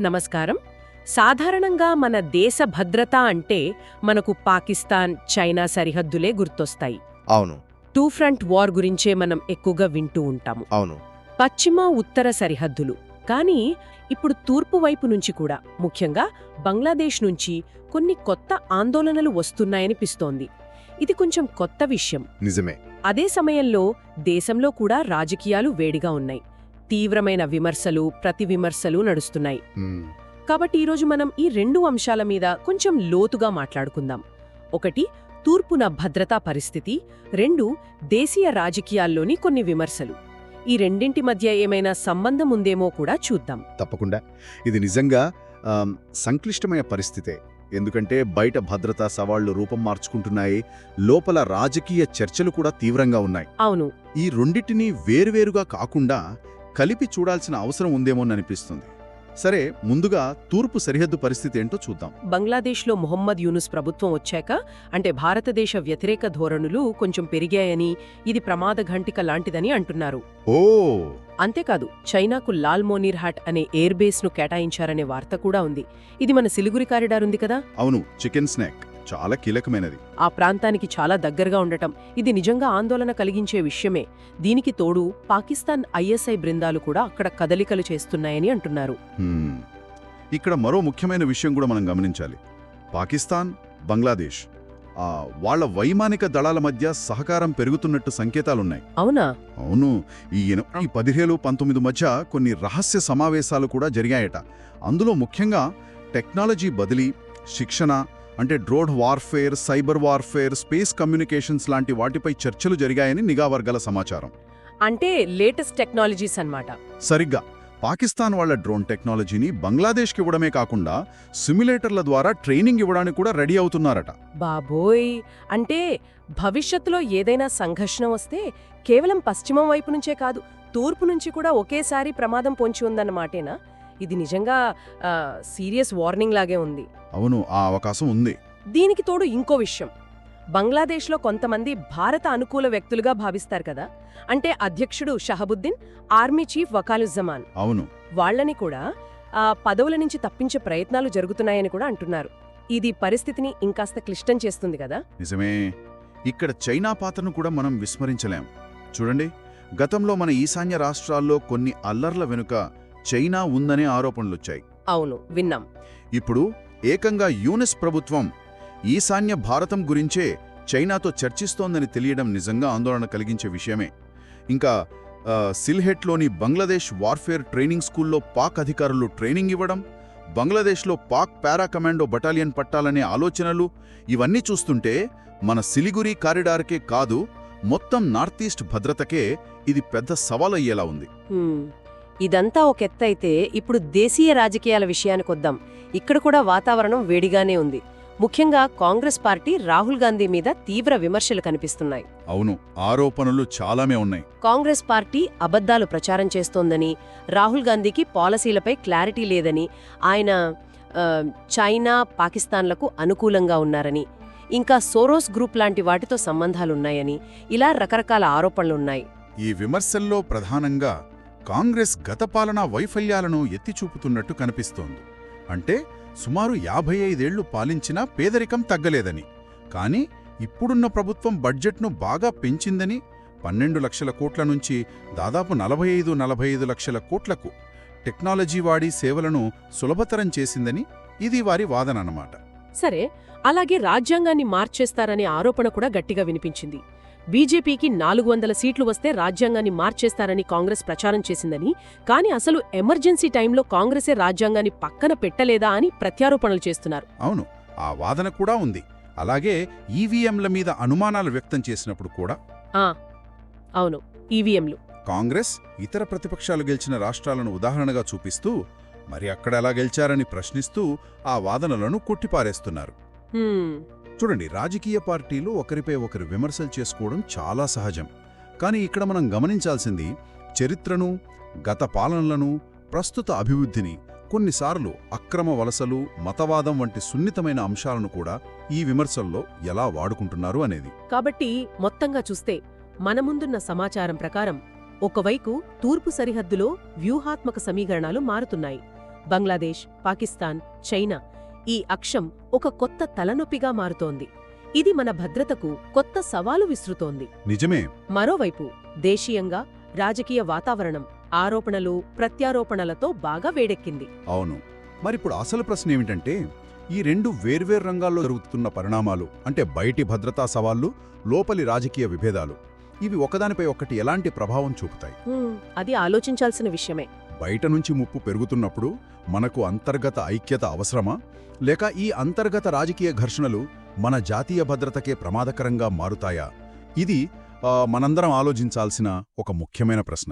నమస్కారం. సాధారణంగా మన దేశ భద్రత అంటే మనకు పాకిస్తాన్ చైనా సరిహద్దులే గుర్తొస్తాయి. అవును. టూ ఫ్రంట్ వార్ గురించే మనం ఎక్కువగా వింటూ ఉంటాము. అవును. పశ్చిమ ఉత్తర సరిహద్దులు. కానీ ఇప్పుడు తూర్పు వైపు నుంచి కూడా ముఖ్యంగా బంగ్లాదేశ్ నుంచి కొన్ని కొత్త ఆందోళనలు వస్తున్నాయనిపిస్తోంది ఇది కొంచెం కొత్త విషయం. నిజమే. అదే సమయంలో దేశంలో కూడా రాజకీయాలు వేడిగా ఉన్నాయి. తీవ్రమైన విమర్శలు ప్రతివిమర్శలు నడుస్తున్నాయి. మ్మ్. కాబట్టి ఈరోజు మనం ఈ రెండు అంశాల మీద కొంచెం లోతుగా మాట్లాడుకుందాం. ఒకటి తూర్పున భద్రతా పరిస్థితి. రెండు దేశీయ రాజకీయాల్లోని కొన్ని విమర్శలు. ఈ రెండింటి మధ్య ఏమైనా సంబంధం ఉందేమో కూడా చూద్దాం. తప్పకుండా. ఇది నిజంగా సంక్లిష్టమైన పరిస్థితే. ఎందుకంటే బయట భద్రతా సవాళ్ళు రూపం మార్చుకుంటున్నాయి. లోపల రాజకీయ చర్చలు కూడా తీవ్రంగా ఉన్నాయి. అవును. ఈ రెండిటినీ వేరువేరుగా కాకుండా కలిపి చూడాల్సిన అవసరం ఉందేమోననిపిస్తుంది సరే ముందుగా తూర్పు సరిహద్దు పరిస్థితి ఏంటో చూద్దాం. బంగ్లాదేశ్లో మొహమ్మద్ యూనుస్ ప్రభుత్వం వచ్చాక అంటే భారతదేశ వ్యతిరేక ధోరణులు కొంచెం పెరిగాయని ఇది ప్రమాద ఘంటిక లాంటిదని అంటున్నారు. ఓ! అంతేకాదు చైనాకు లాల్ మోనీర్ హాట్ అనే ఎయిర్ బేస్ను కేటాయించారనే వార్త కూడా ఉంది. ఇది మన సిలిగురి కారిడార్ ఉంది కదా? అవును చికెన్ స్నాక్. చాలా కీలకమైనది. ఆ ప్రాంతానికి చాలా దగ్గరగా ఉండటం ఇది నిజంగా ఆందోళన కలిగించే విషయమే. దీనికి తోడు పాకిస్తాన్ ఐఎస్ఐ బృందాలు కూడా అక్కడ కదలికలు చేస్తున్నాయని అంటున్నారు. ఇక్కడ మరో ముఖ్యమైన విషయం కూడా మనం గమనించాలి. పాకిస్తాన్ బంగ్లాదేశ్ ఆ వాళ్ళ వైమానిక దళాల మధ్య సహకారం పెరుగుతున్నట్టు సంకేతాలున్నాయి. అవునా? అవును. ఈ ఈ పదిహేను పంతొమ్మిది మధ్య కొన్ని రహస్య సమావేశాలు కూడా జరిగాయట. అందులో ముఖ్యంగా టెక్నాలజీ బదిలీ శిక్షణ అంటే drone warfare cyber warfare space communications లాంటి వాటిపై చర్చలు జరిగాయని నిఘా వర్గాల సమాచారం. అంటే లేటెస్ట్ టెక్నాలజీస్ అన్నమాట. సరిగ్గా. పాకిస్తాన్ వాళ్ళ డ్రోన్ టెక్నాలజీని బంగ్లాదేశ్కి ఇవ్వడమే కాకుండా సిమ్యులేటర్ల ద్వారా ట్రైనింగ్ ఇవ్వడానికి కూడా రెడీ అవుతున్నారట. బాబోయ్! అంటే భవిష్యత్తులో ఏదైనా సంఘర్షణ వస్తే కేవలం పశ్చిమం వైపు నుంచే కాదు తూర్పు నుంచి కూడా ఒకేసారి ప్రమాదం పొంచి ఉందన్నమాటేనా? ఇది నిజంగా సీరియస్ వార్నింగ్ లాగే ఉంది. అవును ఆ అవకాశం ఉంది. దీనికి తోడు ఇంకో విషయం. బంగ్లాదేశ్లో కొంతమంది భారత అనుకూల వ్యక్తులుగా భావిస్తారు కదా? అంటే అధ్యక్షుడు షహబుద్దీన్ ఆర్మీ చీఫ్ వకాలుజ్జమాన్. అవును. వాళ్ళని కూడా ఆ పదవుల నుంచి తప్పించే ప్రయత్నాలు జరుగుతున్నాయని కూడా అంటున్నారు. ఇది పరిస్థితిని ఇంకాస్త క్లిష్టం చేస్తుంది కదా? నిజమే. ఇక్కడ చైనా పాత్రను కూడా మనం విస్మరించలేం. చూడండి గతంలో మన ఈశాన్య రాష్ట్రాల్లో కొన్ని అల్లర్ల వెనుక చైనా ఉందనే ఆరోపణలొచ్చాయి. అవును విన్నాం. ఇప్పుడు ఏకంగా యూనిస్ ప్రభుత్వం ఈశాన్య భారతం గురించే చైనాతో చర్చిస్తోందని తెలియడం నిజంగా ఆందోళన కలిగించే విషయమే. ఇంకా సిల్హెట్లోని బంగ్లాదేశ్ వార్ఫేర్ ట్రైనింగ్ స్కూల్లో పాక్ అధికారులు ట్రైనింగ్ ఇవ్వడం బంగ్లాదేశ్లో పాక్ పారా కమాండో బటాలియన్ పట్టాలనే ఆలోచనలు ఇవన్నీ చూస్తుంటే మన సిలిగురి కారిడార్కే కాదు మొత్తం నార్తీస్ట్ భద్రతకే ఇది పెద్ద సవాలయ్యేలా ఉంది. హ్మ్. ఇదంతా ఒక ఎత్తైతే ఇప్పుడు దేశీయ రాజకీయాల విషయానికొద్దాం ఇక్కడ కూడా వాతావరణం వేడిగానే ఉంది. ముఖ్యంగా కాంగ్రెస్ పార్టీ రాహుల్ గాంధీ మీద తీవ్ర విమర్శలు కనిపిస్తున్నాయి. అవును ఆరోపణలు చాలామే ఉన్నాయి. కాంగ్రెస్ పార్టీ అబద్ధాలు ప్రచారం చేస్తోందని రాహుల్ గాంధీకి పాలసీలపై క్లారిటీ లేదని ఆయన చైనా పాకిస్తాన్లకు అనుకూలంగా ఉన్నారని ఇంకా సోరోస్ గ్రూప్ లాంటి వాటితో సంబంధాలున్నాయని ఇలా రకరకాల ఆరోపణలున్నాయి. ఈ విమర్శల్లో ప్రధానంగా కాంగ్రెస్ గత పాలనా వైఫల్యాలను ఎత్తిచూపుతున్నట్టు కనిపిస్తోంది. అంటే సుమారు యాభై ఐదేళ్ళు పాలించినా పేదరికం తగ్గలేదని. కానీ ఇప్పుడున్న ప్రభుత్వం బడ్జెట్ను బాగా పెంచిందని పన్నెండు లక్షల కోట్ల నుంచి దాదాపు నలభై ఐదు నలభై ఐదు లక్షల కోట్లకు టెక్నాలజీ వాడి సేవలను సులభతరం చేసిందని ఇది వారి వాదన అన్నమాట. సరే అలాగే రాజ్యాంగాన్ని మార్చేస్తారనే ఆరోపణ కూడా గట్టిగా వినిపించింది. బీజేపీకి నాలుగు వందల సీట్లు వస్తే రాజ్యాంగాన్ని మార్చేస్తారని కాంగ్రెస్ ప్రచారం చేసిందని కానీ అసలు ఎమర్జెన్సీ టైంలో కాంగ్రెసే రాజ్యాంగాన్ని పక్కన పెట్టలేదా అని ప్రత్యారోపణలు చేస్తున్నారు. అవును ఆ వాదన కూడా ఉంది. అలాగే ఈవీఎంల మీద అనుమానాలు వ్యక్తం చేసినప్పుడు కూడా అవును ఈవీఎంలు. కాంగ్రెస్ ఇతర ప్రతిపక్షాలు గెలిచిన రాష్ట్రాలను ఉదాహరణగా చూపిస్తూ మరి అక్కడ ఎలా గెలిచారని ప్రశ్నిస్తూ ఆ వాదనలను కొట్టిపారేస్తున్నారు. చూడండి రాజకీయ పార్టీలు ఒకరిపై ఒకరు విమర్శలు చేసుకోవడం చాలా సహజం. కానీ ఇక్కడ మనం గమనించాల్సింది చరిత్రను గత పాలనలను ప్రస్తుత అభివృద్ధిని కొన్నిసార్లు అక్రమ వలసలు మతవాదం వంటి సున్నితమైన అంశాలను కూడా ఈ విమర్శల్లో ఎలా వాడుకుంటున్నారు అనేది. కాబట్టి మొత్తంగా చూస్తే మన ముందున్న సమాచారం ప్రకారం ఒకవైపు తూర్పు సరిహద్దులో వ్యూహాత్మక సమీకరణాలు మారుతున్నాయి. బంగ్లాదేశ్ పాకిస్తాన్ చైనా ఈ అక్షం ఒక కొత్త తలనొప్పిగా మారుతోంది. ఇది మన భద్రతకు కొత్త సవాలు విసురుతోంది. నిజమే. మరోవైపు దేశీయంగా రాజకీయ వాతావరణం ఆరోపణలు ప్రత్యారోపణలతో బాగా వేడెక్కింది. అవును. మరిప్పుడు అసలు ప్రశ్న ఏమిటంటే ఈ రెండు వేర్వేరు రంగాల్లో జరుగుతున్న పరిణామాలు అంటే బయటి భద్రతా సవాళ్ళు లోపలి రాజకీయ విభేదాలు ఇవి ఒకదానిపై ఒకటి ఎలాంటి ప్రభావం చూపుతాయి? అది ఆలోచించాల్సిన విషయమే. బయట నుంచి ముప్పు పెరుగుతున్నప్పుడు మనకు అంతర్గత ఐక్యత అవసరమా? లేక ఈ అంతర్గత రాజకీయ ఘర్షణలు మన జాతీయ భద్రతకే ప్రమాదకరంగా మారుతాయా? ఇది మనందరం ఆలోచించాల్సిన ఒక ముఖ్యమైన ప్రశ్న.